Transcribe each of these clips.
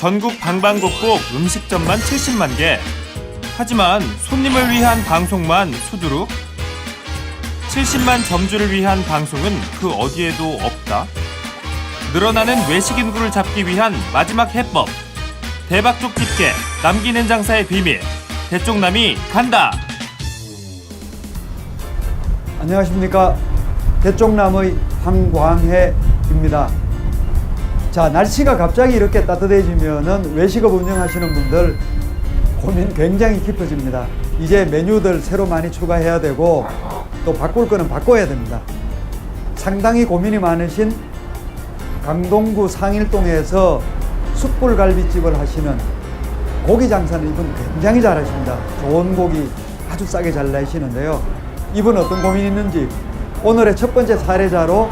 전국 방방곡곡 음식점만 70만 개. 하지만 손님을 위한 방송만 수두룩. 70만 점주를 위한 방송은 그 어디에도 없다. 늘어나는 외식 인구를 잡기 위한 마지막 해법. 대박쪽 집게 남기는 장사의 비밀. 대쪽남이 간다. 안녕하십니까 대쪽남의 황광해입니다. 자 날씨가 갑자기 이렇게 따뜻해지면은 외식업 운영하시는 분들 고민 굉장히 깊어집니다. 이제 메뉴들 새로 많이 추가해야 되고 또 바꿀 거는 바꿔야 됩니다. 상당히 고민이 많으신 강동구 상일동에서 숯불갈비집을 하시는 고기 장사는 이분 굉장히 잘하십니다. 좋은 고기 아주 싸게 잘 내시는데요. 이분 어떤 고민이 있는지 오늘의 첫 번째 사례자로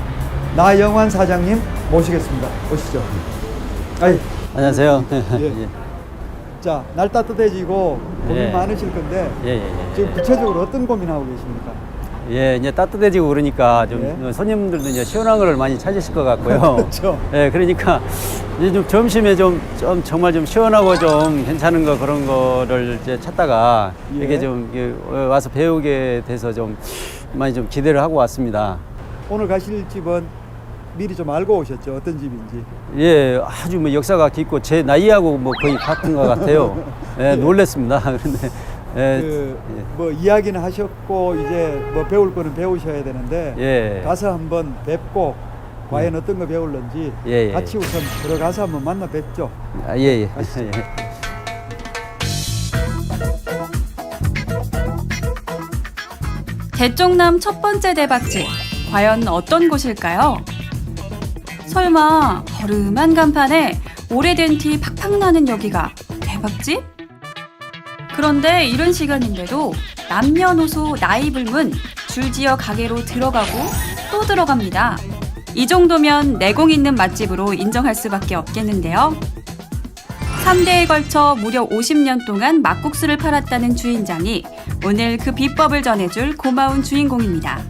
나영환 사장님 모시겠습니다. 오시죠. 아이, 안녕하세요. 예. 자, 날 따뜻해지고 고민 예. 많으실 건데 예, 예, 예. 지금 구체적으로 어떤 고민하고 계십니까? 예, 이제 따뜻해지고 그러니까 좀 예. 손님들도 이제 시원한 걸 많이 찾으실 것 같고요. 그렇죠. 예, 그러니까 이제 좀 점심에 좀, 좀 정말 좀 시원하고 좀 괜찮은 거 그런 거를 이제 찾다가 예. 이게 좀 이게 와서 배우게 돼서 좀 많이 좀 기대를 하고 왔습니다. 오늘 가실 집은 미리 좀 알고 오셨죠? 어떤 집인지. 예, 아주 뭐 역사가 깊고 제 나이하고 뭐 거의 같은 것 같아요. 예, 놀랬습니다. 그런데 예, 그뭐 이야기는 하셨고 이제 뭐 배울 거는 배우셔야 되는데 예. 가서 한번 뵙고 과연 어떤 거 배울는지 예, 예. 같이 우선 들어가서 한번 만나 뵙죠. 아, 예, 예. 예. 대쪽남 첫 번째 대박집 과연 어떤 곳일까요? 설마 허름한 간판에 오래된 티 팍팍 나는 여기가 대박집? 그런데 이른 시간인데도 남녀노소 나이 불문 줄지어 가게로 들어가고 또 들어갑니다. 이 정도면 내공 있는 맛집으로 인정할 수밖에 없겠는데요. 3대에 걸쳐 무려 50년 동안 막국수를 팔았다는 주인장이 오늘 그 비법을 전해줄 고마운 주인공입니다.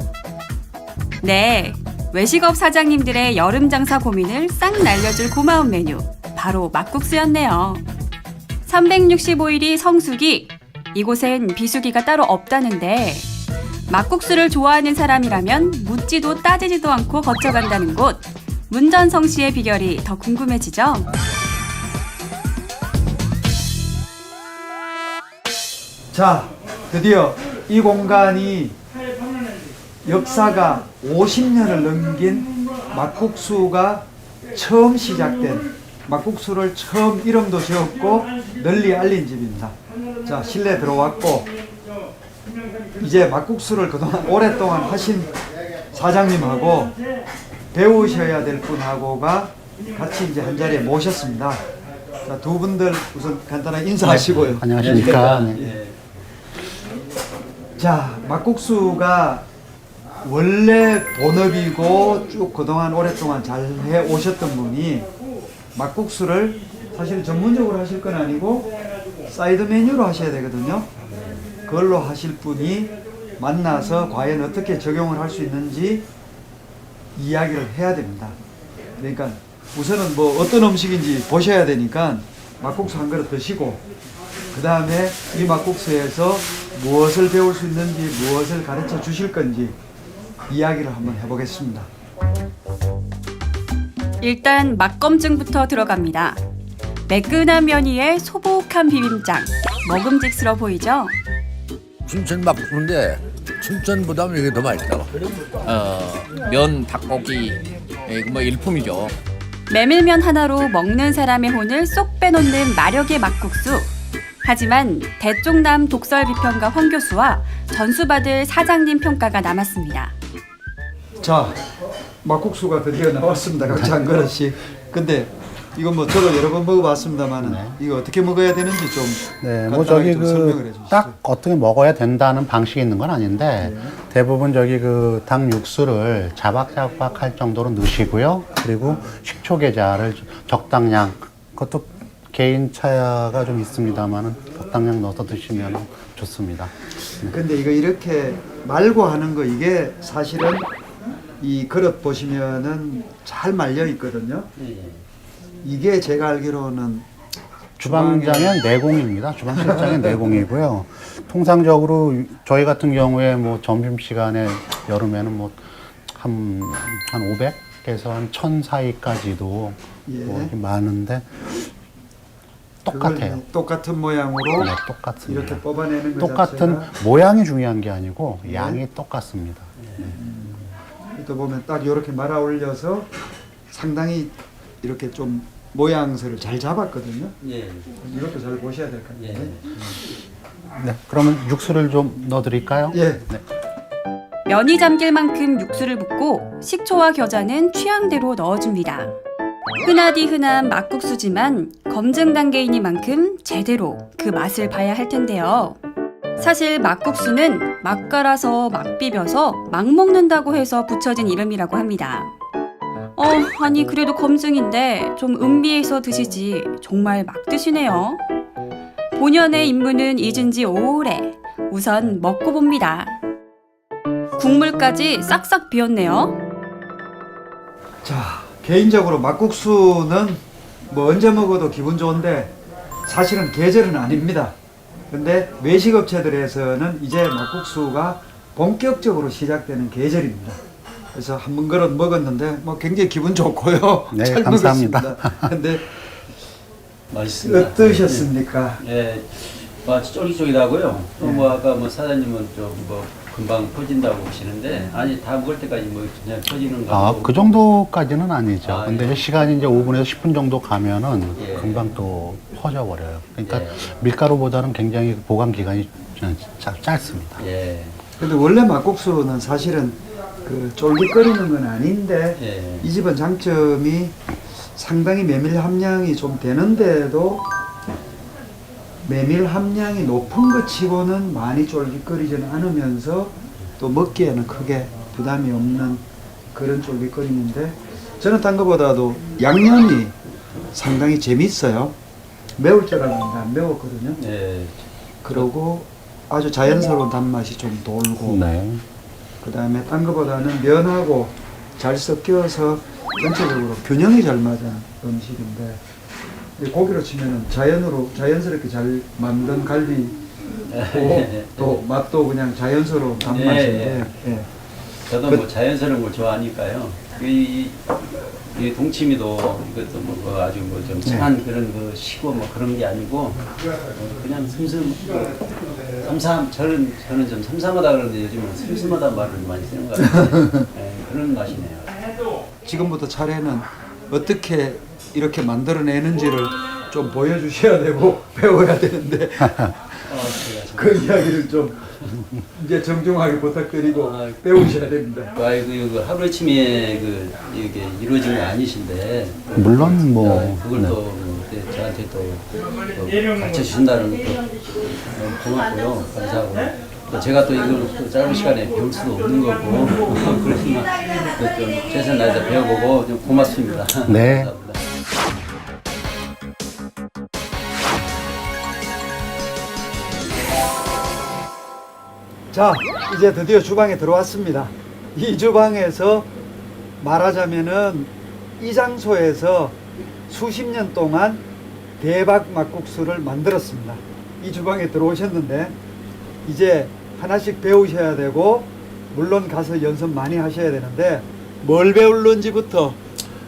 네, 외식업 사장님들의 여름 장사 고민을 싹 날려줄 고마운 메뉴, 바로 막국수였네요. 365일이 성수기, 이곳엔 비수기가 따로 없다는데, 막국수를 좋아하는 사람이라면 묻지도 따지지도 않고 거쳐간다는 곳, 문전성 씨의 비결이 더 궁금해지죠? 자, 드디어 이 공간이 역사가 50년을 넘긴 막국수가 처음 시작된 막국수를 처음 이름도 지었고 널리 알린 집입니다. 자, 실내 들어왔고 이제 막국수를 그동안 오랫동안 하신 사장님하고 배우셔야 될 분하고가 같이 이제 한 자리에 모셨습니다. 자, 두 분들 우선 간단하게 인사하시고요. 안녕하십니까. 네. 예. 자, 막국수가 원래 본업이고 쭉 그동안 오랫동안 잘 해 오셨던 분이 막국수를 사실 전문적으로 하실 건 아니고 사이드 메뉴로 하셔야 되거든요. 그걸로 하실 분이 만나서 과연 어떻게 적용을 할 수 있는지 이야기를 해야 됩니다. 그러니까 우선은 뭐 어떤 음식인지 보셔야 되니까 막국수 한 그릇 드시고 그 다음에 이 막국수에서 무엇을 배울 수 있는지 무엇을 가르쳐 주실 건지 이야기를 한번 해보겠습니다. 일단 맛검증부터 들어갑니다. 매끈한 면 위에 소복한 비빔장. 먹음직스러워 보이죠? 춘천 막국수인데 춘천보다는 이게 더 맛있다. 어, 면 닭고기 예, 뭐 일품이죠. 메밀면 하나로 먹는 사람의 혼을 쏙 빼놓는 마력의 막국수. 하지만 대쪽남 독설 비평가 황 교수와 전수받을 사장님 평가가 남았습니다. 자, 막국수가 드디어 나왔습니다. 각자 한 그릇씩. 근데 이건 뭐 저도 여러 번 먹어봤습니다만은 이거 어떻게 먹어야 되는지 좀 네, 뭐 간단하게 저기 좀 설명을 그 해주시죠. 딱 어떻게 먹어야 된다는 방식이 있는 건 아닌데 네. 대부분 저기 그 닭 육수를 자박자박 할 정도로 넣으시고요. 그리고 식초 계자를 적당량 그것도 개인 차이가 좀 있습니다만은 적당량 넣어서 드시면 좋습니다. 근데 이거 이렇게 말고 하는 거 이게 사실은 이 그릇 보시면은 잘 말려 있거든요. 이게 제가 알기로는 주방장의 내공입니다. 주방실장의 내공이고요. 통상적으로 저희 같은 경우에 뭐 점심 시간에 여름에는 뭐 뭐한한 500에서 한 1000 사이까지도 예. 뭐 이렇게 많은데 똑같아요. 똑같은 모양으로 네, 똑같습니다. 이렇게 뽑아내는 것 똑같은 자체가 모양이 중요한 게 아니고 네. 양이 똑같습니다. 또 보면 딱 이렇게 말아 올려서 상당히 이렇게 좀 모양새를 잘 잡았거든요. 예. 이것도 잘 보셔야 될것 예. 같아요. 네, 그러면 육수를 좀 넣어드릴까요? 예. 면이 잠길 만큼 육수를 붓고 식초와 겨자는 취향대로 넣어줍니다. 흔하디 흔한 막국수지만 검증 단계이니만큼 제대로 그 맛을 봐야 할 텐데요. 사실 막국수는 막 갈아서 막 비벼서 막 먹는다고 해서 붙여진 이름이라고 합니다. 어, 아니 그래도 검증인데 좀 음미해서 드시지 정말 막 드시네요. 본연의 임무는 잊은 지 오래. 우선 먹고 봅니다. 국물까지 싹싹 비었네요. 자, 개인적으로 막국수는 뭐 언제 먹어도 기분 좋은데 사실은 계절은 아닙니다. 근데 외식 업체들에서는 이제 막국수가 본격적으로 시작되는 계절입니다. 그래서 한번 그릇 먹었는데 뭐 굉장히 기분 좋고요. 네, 잘 감사합니다. 먹었습니다. 근데 맛있습니다. 어떠셨습니까? 예, 맛이 쫄깃쫄깃하고요. 또 예. 뭐 아까 뭐 사장님은 좀뭐 금방 퍼진다고 보시는데 아니 다 먹을 때까지 뭐 그냥 퍼지는 거. 아, 그 정도까지는 아니죠. 아, 근데 예. 이제 시간이 이제 5분에서 10분 정도 가면은 예. 금방 또 퍼져 버려요. 그러니까 예. 밀가루보다는 굉장히 보관 기간이 짧, 짧습니다. 예, 근데 원래 막국수는 사실은 그 쫄깃거리는 건 아닌데 예. 이 집은 장점이 상당히 메밀 함량이 좀 되는데도 메밀 함량이 높은 것 치고는 많이 쫄깃거리지는 않으면서 또 먹기에는 크게 부담이 없는 그런 쫄깃거림인데 저는 딴 것보다도 양념이 상당히 재밌어요. 매울 줄 알았는데 안 매웠거든요. 예. 그러고 아주 자연스러운 단맛이 좀 돌고 네. 그 다음에 딴 것보다는 면하고 잘 섞여서 전체적으로 균형이 잘 맞은 음식인데 이 고기로 치면은 자연으로 자연스럽게 잘 만든 갈비고 또 맛도 그냥 자연스러운 단맛인데 예. 저도 그- 뭐 자연스러운 걸 좋아하니까요. 이, 이 동치미도 이것도 뭐 그거 아주 뭐좀 네. 상한 그런 거 시고 뭐 그런 게 아니고 어, 그냥 슴슴 삼삼 저는 저는 좀 삼삼하다 그러는데 요즘은 슴슴하다 말을 많이 쓰는 것 같아요. 예, 그런 맛이네요. 지금부터 차례는 어떻게 이렇게 만들어내는지를 좀 보여주셔야 되고 배워야 되는데 어, 제가 참- 그 이야기를 좀 이제 정중하게 부탁드리고 아, 배우셔야 됩니다. 아이고 이거 하루아침에 그 이게 이루어진 게 아니신데 또 물론 뭐, 어, 그걸 네. 또 이제 저한테 또, 또 가르쳐 주신다는 것도 어, 고맙고요 감사하고 또 제가 또 이걸 또 짧은 시간에 배울 수도 없는 거고 그러지만 또좀 최선 다해서 배워보고 좀 고맙습니다. 네. 자, 이제 드디어 주방에 들어왔습니다. 이 주방에서 말하자면은 이 장소에서 수십 년 동안 대박 막국수를 만들었습니다. 이 주방에 들어오셨는데 이제 하나씩 배우셔야 되고 물론 가서 연습 많이 하셔야 되는데 뭘 배울는지부터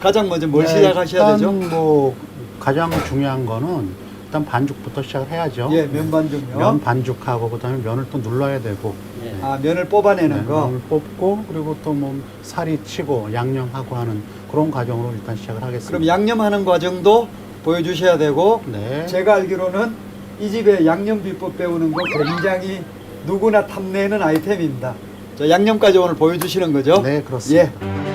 가장 먼저 뭘 네, 시작하셔야 일단 되죠? 뭐 가장 중요한 거는 일단 반죽부터 시작을 해야죠. 예, 면 반죽요. 면 반죽하고 그다음에 면을 또 눌러야 되고 예. 아, 면을 뽑아내는 네, 거. 면을 뽑고 그리고 또 뭐 살이 치고 양념하고 하는 그런 과정으로 일단 시작을 하겠습니다. 그럼 양념하는 과정도 보여주셔야 되고 네. 제가 알기로는 이 집에 양념 비법 배우는 거 굉장히 누구나 탐내는 아이템입니다. 자, 양념까지 오늘 보여주시는 거죠? 네, 그렇습니다. 예.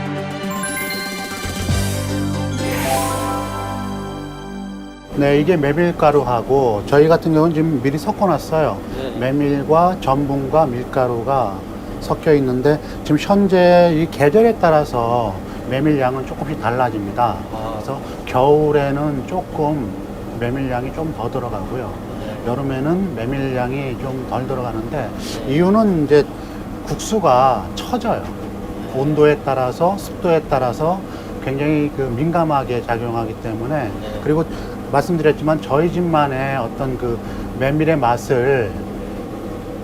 네, 이게 메밀가루하고 저희 같은 경우는 지금 미리 섞어놨어요. 네. 메밀과 전분과 밀가루가 섞여 있는데 지금 현재 이 계절에 따라서 메밀 양은 조금씩 달라집니다. 아. 그래서 겨울에는 조금 메밀 양이 좀 더 들어가고요. 여름에는 메밀 양이 좀 덜 들어가는데 이유는 이제 국수가 처져요. 온도에 따라서 습도에 따라서 굉장히 그 민감하게 작용하기 때문에 그리고 말씀드렸지만 저희 집만의 어떤 그 메밀의 맛을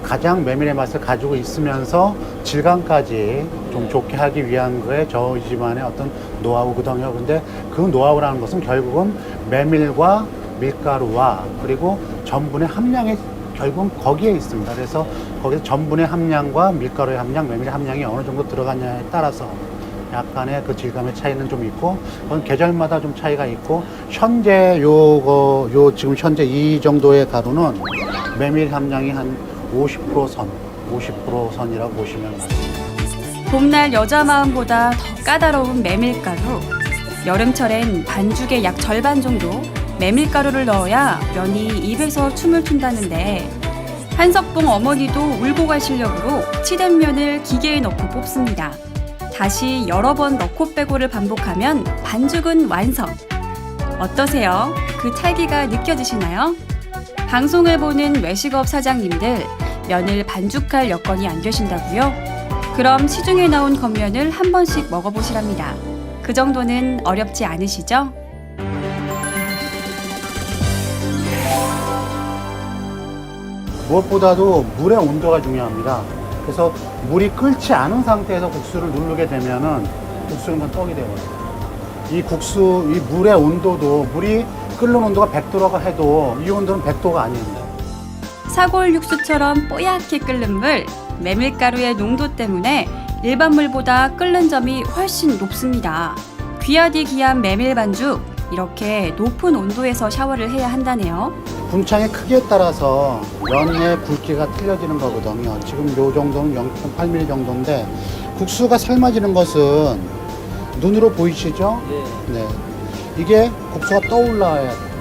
가장 메밀의 맛을 가지고 있으면서 질감까지 좀 좋게 하기 위한 거에 저희 집안의 어떤 노하우거든요. 근데 그 노하우라는 것은 결국은 메밀과 밀가루와 그리고 전분의 함량이 결국은 거기에 있습니다. 그래서 거기서 전분의 함량과 밀가루의 함량, 메밀의 함량이 어느 정도 들어가냐에 따라서 약간의 그 질감의 차이는 좀 있고 그건 계절마다 좀 차이가 있고 현재 요거 요 지금 현재 이 정도의 가루는 메밀 함량이 한 50%선 50% 선이라고 보시면 맞습니다. 봄날 여자 마음보다 더 까다로운 메밀가루. 여름철엔 반죽의 약 절반 정도 메밀가루를 넣어야 면이 입에서 춤을 춘다는데 한석봉 어머니도 울고 갈 실력으로 치댄 면을 기계에 넣고 뽑습니다. 다시 여러 번 넣고 빼고를 반복하면 반죽은 완성. 어떠세요? 그 찰기가 느껴지시나요? 방송을 보는 외식업 사장님들 면을 반죽할 여건이 안 되신다고요? 그럼 시중에 나온 겉면을 한 번씩 먹어보시랍니다. 그 정도는 어렵지 않으시죠? 무엇보다도 물의 온도가 중요합니다. 그래서 물이 끓지 않은 상태에서 국수를 누르게 되면은 국수는 떡이 되거든요. 이 국수, 이 물의 온도도 물이 끓는 온도가 100도라고 해도 이 온도는 100도가 아닙니다. 사골 육수처럼 뽀얗게 끓는 물, 메밀가루의 농도 때문에 일반 물보다 끓는 점이 훨씬 높습니다. 귀하디 귀한 메밀 반죽, 이렇게 높은 온도에서 샤워를 해야 한다네요. 분창의 크기에 따라서 면의 굵기가 틀려지는 거거든요. 지금 요 정도는 0.8mm 정도인데 국수가 삶아지는 것은 눈으로 보이시죠? 네. 이게 국수가 떠올라야 돼요.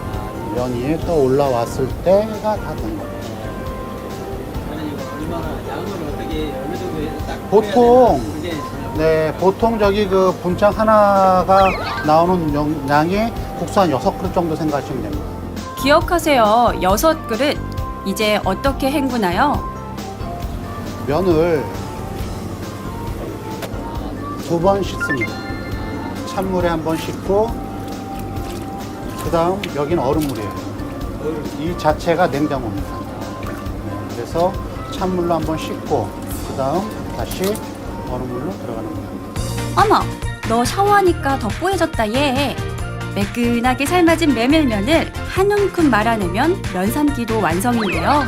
면이 떠올라왔을 때가 다 된 거예요. 보통 네 보통 저기 그 분창 하나가 나오는 영- 양이 국수 한 여섯 그릇 정도 생각하시면 됩니다. 기억하세요. 여섯 그릇. 이제 어떻게 헹구나요? 면을 두 번 씻습니다. 찬물에 한 번 씻고 그 다음 여기는 얼음물이에요. 이 자체가 냉장고입니다. 네, 그래서 찬물로 한 번 씻고 그 다음 다시 얼음물로 들어가는 거예요. 어머, 너 샤워하니까 더 뽀얘졌다 얘. 매끈하게 삶아진 메밀면을 한 움큼 말아내면 면 삶기도 완성인데요.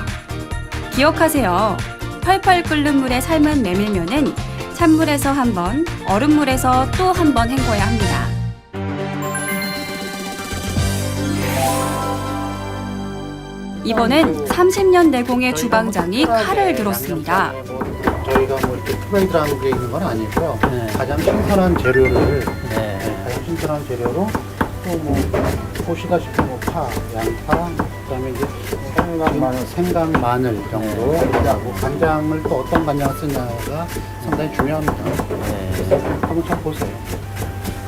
기억하세요. 펄펄 끓는 물에 삶은 메밀면은 찬물에서 한 번, 얼음물에서 또 한 번 헹궈야 합니다. 이번엔 30년 내공의 주방장이 칼을 들었습니다. 저희가 뭐 이렇게 프레이드라는 게 있는 건 아니고요. 네. 가장 신선한 재료를 네. 네, 가장 신선한 재료로 또 뭐 보시다시피 뭐 파, 양파, 그다음에 이제 생강 마늘, 생강 마늘 정도 하고 간장을 또 어떤 간장을 쓰냐가 상당히 중요합니다. 그래서 한번 참 보세요.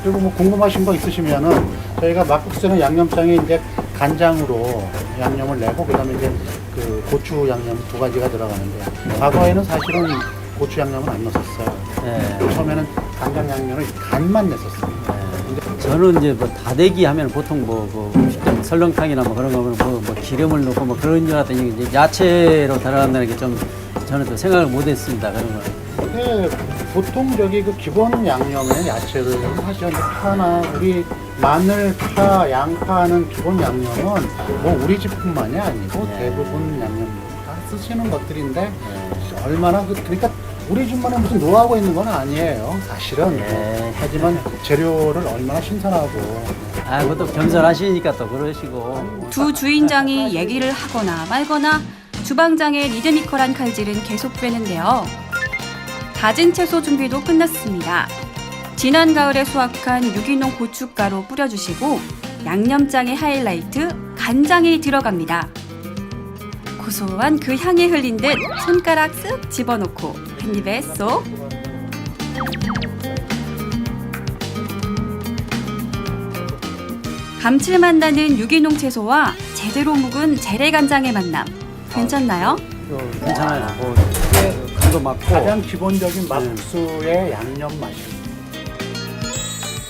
그리고 뭐 궁금하신 거 있으시면은 저희가 막국수는 양념장에 이제 간장으로 양념을 내고 그다음에 이제 그 고추 양념 두 가지가 들어가는데 과거에는 사실은 고추 양념은 안 넣었어요. 네. 처음에는 간장 양념을 간만 냈었어요. 저는 이제 뭐 다대기 하면 보통 뭐, 뭐 음식점 설렁탕이나 뭐 그런 거면 뭐, 뭐 기름을 넣고 뭐 그런 줄 알았더니 이제 야채로 들어간다는 게 좀 저는 또 생각을 못 했습니다. 그런 거. 근데 보통 저기 그 기본 양념에 야채를 하죠. 파나 우리 마늘, 파, 양파는 기본 양념은 뭐 우리 집뿐만이 아니고 네. 대부분 양념 다 쓰시는 것들인데 얼마나 그 그러니까 우리 집만에 무슨 노하우가 있는 건 아니에요. 사실은. 네. 하지만 재료를 얼마나 신선하고 아, 그것도 겸손하시니까 또 그러시고. 두 주인장이 얘기를 하거나 말거나 주방장의 리드미컬한 칼질은 계속되는데요. 다진 채소 준비도 끝났습니다. 지난 가을에 수확한 유기농 고춧가루 뿌려주시고 양념장의 하이라이트 간장이 들어갑니다. 고소한 그 향이 흘린 듯 손가락 쓱 집어넣고 한 입에 쏙 감칠맛 나는 유기농 채소와 제대로 묵은 재래 간장의 만남. 괜찮나요? 괜찮아요. 뭐, 간도 맞고. 가장 기본적인 막국수의 양념 맛이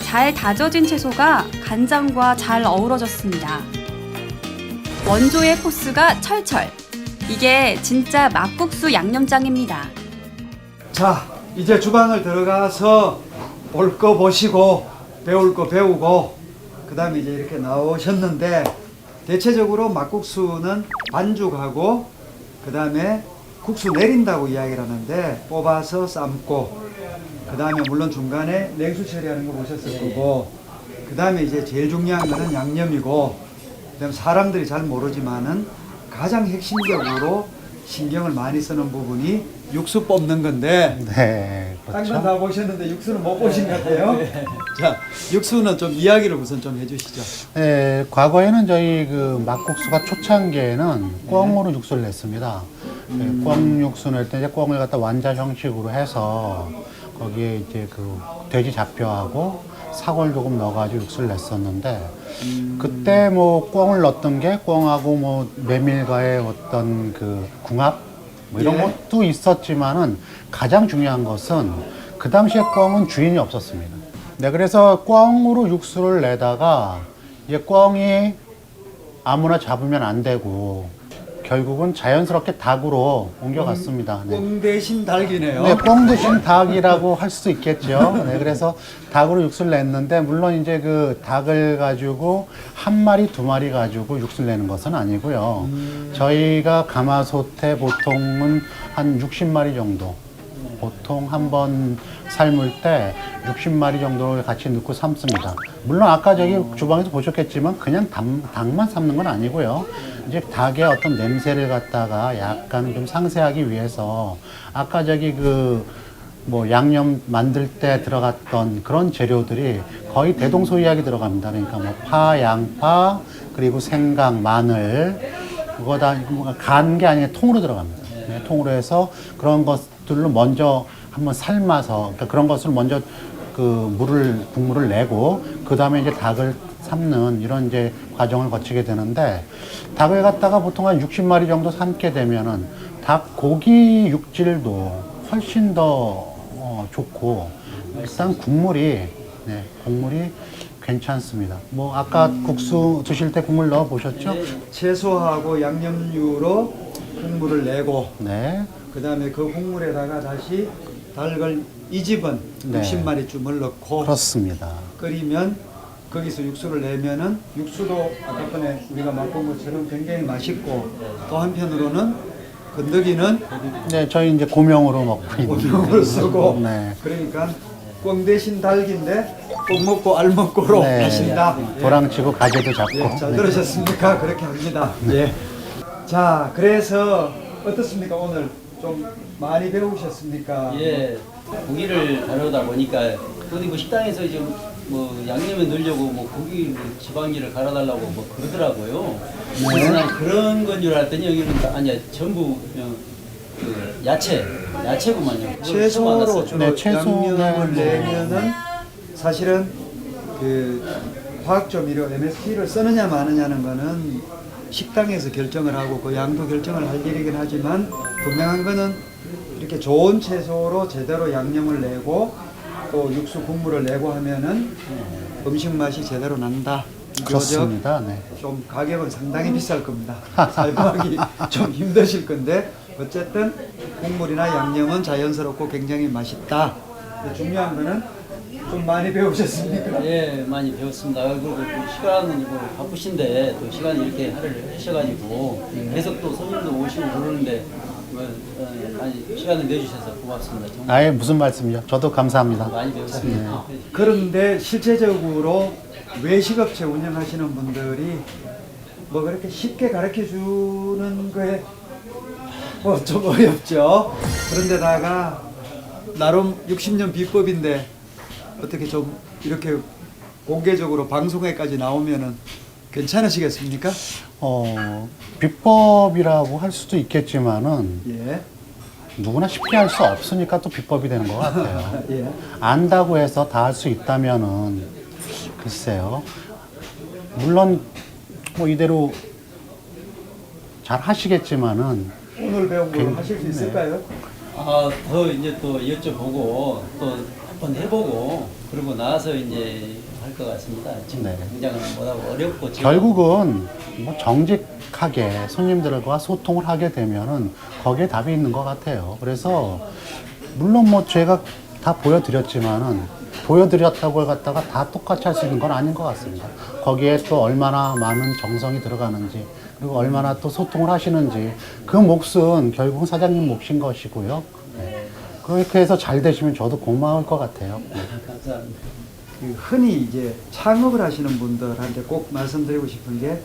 잘 다져진 채소가 간장과 잘 어우러졌습니다. 원조의 포스가 철철. 이게 진짜 막국수 양념장입니다. 자, 이제 주방을 들어가서 볼 거 보시고 배울 거 배우고 그 다음에 이제 이렇게 나오셨는데 대체적으로 막국수는 반죽하고 그 다음에 국수 내린다고 이야기를 하는데 뽑아서 삶고 그 다음에 물론 중간에 냉수 처리하는 거 보셨을 거고 그 다음에 이제 제일 중요한 거는 양념이고 그다음 사람들이 잘 모르지만은 가장 핵심적으로 신경을 많이 쓰는 부분이 육수 뽑는 건데 네, 그렇죠. 다 보셨는데 육수는 못 보신 것 같아요. 자, 육수는 좀 이야기를 우선 좀 해주시죠. 네, 과거에는 저희 그 막국수가 초창기에는 꿩으로 육수를 냈습니다. 네, 꿩 육수 낼 때 이제 꿩을 갖다 완자 형식으로 해서 거기에 이제 그 돼지 잡혀하고 사골 조금 넣어가지고 육수를 냈었는데 그때 뭐 꿩을 넣었던 게 꿩하고 뭐 메밀과의 어떤 그 궁합 뭐 이런 예. 것도 있었지만은 가장 중요한 것은 그 당시에 꿩은 주인이 없었습니다. 네, 그래서 꿩으로 육수를 내다가 이제 꿩이 아무나 잡으면 안 되고 결국은 자연스럽게 닭으로 옮겨갔습니다. 네. 꽁 대신 닭이네요. 네, 꽁 대신 닭이라고 할 수도 있겠죠. 네, 그래서 닭으로 육수를 냈는데 물론 이제 그 닭을 가지고 한 마리 두 마리 가지고 육수를 내는 것은 아니고요. 저희가 가마솥에 보통은 한 60마리 정도. 보통 한번 삶을 때 60마리 정도를 같이 넣고 삶습니다. 물론 아까 저기 주방에서 보셨겠지만 그냥 닭, 닭만 삶는 건 아니고요. 이제 닭의 어떤 냄새를 갖다가 약간 좀 상세하기 위해서 아까 저기 그 뭐 양념 만들 때 들어갔던 그런 재료들이 거의 대동소이하게 들어갑니다. 그러니까 뭐 파, 양파, 그리고 생강, 마늘, 그거 다 간 게 아니라 통으로 들어갑니다. 네, 통으로 해서 그런 것들로 먼저 한번 삶아서 그러니까 그런 것을 먼저 그 물을 국물을 내고 그 다음에 이제 닭을 삶는 이런 이제 과정을 거치게 되는데 닭을 갖다가 보통 한 60마리 정도 삶게 되면은 닭 고기 육질도 훨씬 더 어, 좋고 일단 국물이 네, 국물이 괜찮습니다. 뭐 아까 국수 드실 때 국물 넣어 보셨죠? 채소하고 양념류로 국물을 내고 네. 그다음에 그 국물에다가 다시 닭을 이 집은 네. 60마리쯤을 넣고 그렇습니다. 끓이면 거기서 육수를 내면은 육수도 아까 전에 우리가 맛본 것처럼 굉장히 맛있고 또 한편으로는 건더기는 네, 저희 이제 고명으로 먹고 있는. 고명으로 쓰고 네. 그러니까 꽝 대신 닭인데 꼭 먹고 알 먹고로 네. 하신다. 도랑치고 가재도 잡고. 예, 잘 네. 들으셨습니까? 그렇게 합니다. 예. 자, 그래서 어떻습니까? 오늘 좀 많이 배우셨습니까? 예, 고기를 다루다 보니까 어디 뭐 식당에서 이제 뭐 양념에 넣으려고 뭐 고기 뭐 지방기를 갈아달라고 뭐 그러더라고요. 그래서 난 그런 건 줄 알았더니 여기는 다- 아니야 전부 그냥 그 야채, 야채구만요. 그걸 처음 채소로 알았어요. 주로 네, 채소, 양념을 네. 내면은 사실은 그 화학 조미료 MSG를 쓰느냐 마느냐는 거는 식당에서 결정을 하고 그 양도 결정을 할 일이긴 하지만 분명한 거는 이렇게 좋은 채소로 제대로 양념을 내고 또 육수 국물을 내고 하면은 음식 맛이 제대로 난다. 그렇습니다. 네. 좀 가격은 상당히 비쌀 겁니다. 사용하기 좀 힘드실 건데 어쨌든 국물이나 양념은 자연스럽고 굉장히 맛있다. 중요한 거는 좀 많이 배우셨습니까? 예, 많이 배웠습니다. 그리고 또 시간은 이거 바쁘신데 또 시간이 이렇게 할애를 하셔가지고 계속 또 손님도 오시고 그러는데 뭐, 어, 많이 시간을 내주셔서 고맙습니다. 정말 아예 무슨 말씀이요? 저도 감사합니다. 많이 배웠습니다. 그런데 실제적으로 외식업체 운영하시는 분들이 뭐 그렇게 쉽게 가르쳐 주는 거에 뭐 좀 어렵죠. 그런데다가 나름 60년 비법인데 어떻게 좀 이렇게 공개적으로 방송에까지 나오면은 괜찮으시겠습니까? 어, 비법이라고 할 수도 있겠지만은 예. 누구나 쉽게 할 수 없으니까 또 비법이 되는 것 같아요. 예. 안다고 해서 다 할 수 있다면은 글쎄요. 물론 뭐 이대로 잘 하시겠지만은 오늘 배운 걸 굉- 하실 수 네. 있을까요? 아, 더 이제 또 여쭤보고 또 한번 해보고 그러고 나서 이제 할 것 같습니다. 지금 네. 당장은 뭐라고 어렵고 제가 결국은 뭐 정직 솔직하게 손님들과 소통을 하게 되면은 거기에 답이 있는 것 같아요. 그래서 물론 뭐 제가 다 보여드렸지만은 보여드렸다고 갖다가 다 똑같이 할 수 있는 건 아닌 것 같습니다. 거기에 또 얼마나 많은 정성이 들어가는지 그리고 얼마나 또 소통을 하시는지 그 몫은 결국은 사장님 몫인 것이고요. 네. 그렇게 해서 잘 되시면 저도 고마울 것 같아요. 네. 감사합니다. 그 흔히 이제 창업을 하시는 분들한테 꼭 말씀드리고 싶은 게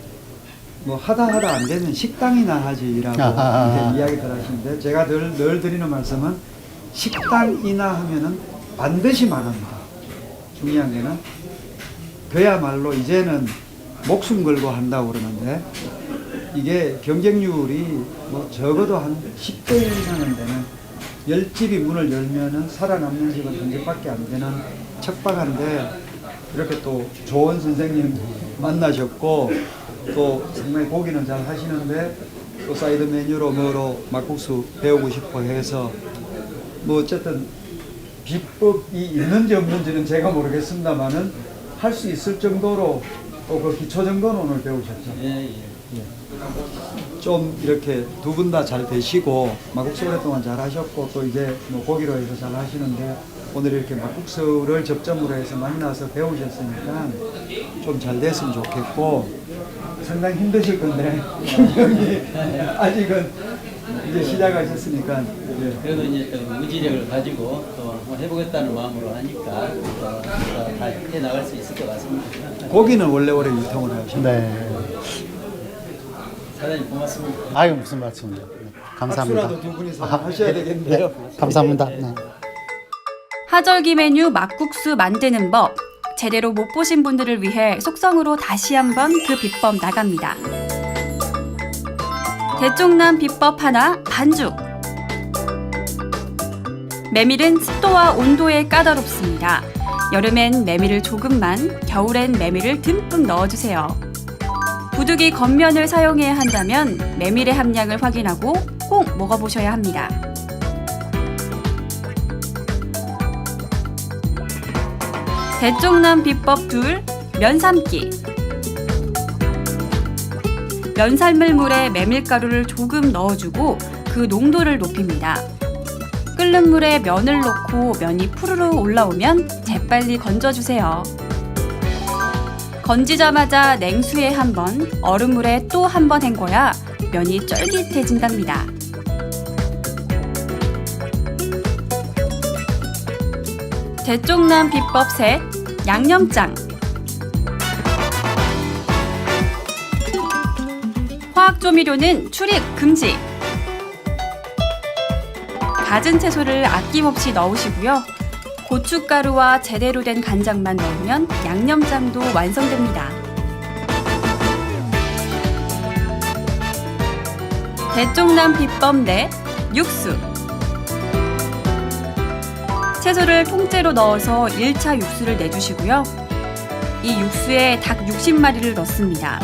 뭐 하다 하다 안 되면 식당이나 하지라고. 이제 이야기들 하시는데 제가 늘, 늘 드리는 말씀은 식당이나 하면은 반드시 망합니다. 중요한 게는 그야말로 이제는 목숨 걸고 한다고 그러는데 이게 경쟁률이 뭐 적어도 한 10대 이상은 되는 열 집이 문을 열면은 살아남는 집은 한 집밖에 안 되는 척박한데 이렇게 또 좋은 선생님 만나셨고 또 정말 고기는 잘 하시는데 또 사이드 메뉴로 뭐로 막국수 배우고 싶어 해서 뭐 어쨌든 비법이 있는지 없는지는 제가 모르겠습니다만은 할 수 있을 정도로 또 그 기초 정도는 오늘 배우셨죠. 예, 예. 좀 이렇게 두 분 다 잘 되시고 막국수 오랫동안 잘 하셨고 또 이제 뭐 고기로 해서 잘 하시는데 오늘 이렇게 막국수를 접점으로 해서 만나서 배우셨으니까 좀 잘 됐으면 좋겠고 상당히 힘드실 건데 김경이 아직은 이제 시작하셨으니까 예. 그래도 이제 또 무지력을 가지고 또 한번 해보겠다는 마음으로 하니까 또 다 해나갈 수 있을 것 같습니다. 고기는 원래 오래 유통을 하셨죠. 네. 사장님 고맙습니다. 아유 무슨 말씀이요. 네. 감사합니다. 박수라도 두 분이서 하셔야 되겠네요. 감사합니다. 네. 하절기 메뉴 막국수 만드는 법. 제대로 못 보신 분들을 위해 속성으로 다시 한번 그 비법 나갑니다. 대쪽남 비법 하나 반죽. 메밀은 습도와 온도에 까다롭습니다. 여름엔 메밀을 조금만, 겨울엔 메밀을 듬뿍 넣어주세요. 부득이 겉면을 사용해야 한다면 메밀의 함량을 확인하고 꼭 먹어보셔야 합니다. 대쪽남 비법 둘, 면 삶기. 면 삶을 물에 메밀가루를 조금 넣어주고 그 농도를 높입니다. 끓는 물에 면을 넣고 면이 푸르르 올라오면 재빨리 건져주세요. 건지자마자 냉수에 한 번, 얼음물에 또 한 번 헹궈야 면이 쫄깃해진답니다. 대쪽남 비법 셋, 양념장. 화학 조미료는 출입 금지. 갖은 채소를 아낌없이 넣으시고요. 고춧가루와 제대로 된 간장만 넣으면 양념장도 완성됩니다. 대쪽남 비법 내 육수. 채소를 통째로 넣어서 1차 육수를 내주시고요. 이 육수에 닭 60마리를 넣습니다.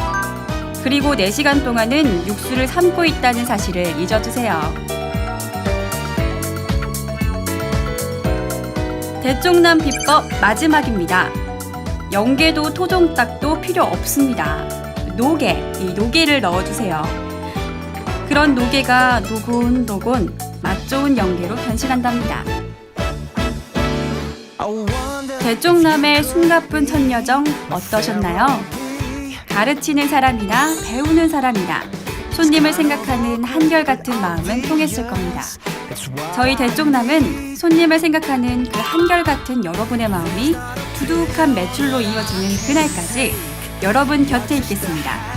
그리고 4시간 동안은 육수를 삶고 있다는 사실을 잊어주세요. 대쪽남 비법 마지막입니다. 영계도 토종닭도 필요 없습니다. 노게, 이 노게를 넣어주세요. 그런 노게가 노곤노곤 맛 좋은 영계로 변신한답니다. 대쪽남의 숨가쁜 첫 여정 어떠셨나요? 가르치는 사람이나 배우는 사람이나 손님을 생각하는 한결같은 마음은 통했을 겁니다. 저희 대쪽남은 손님을 생각하는 그 한결같은 여러분의 마음이 두둑한 매출로 이어지는 그날까지 여러분 곁에 있겠습니다.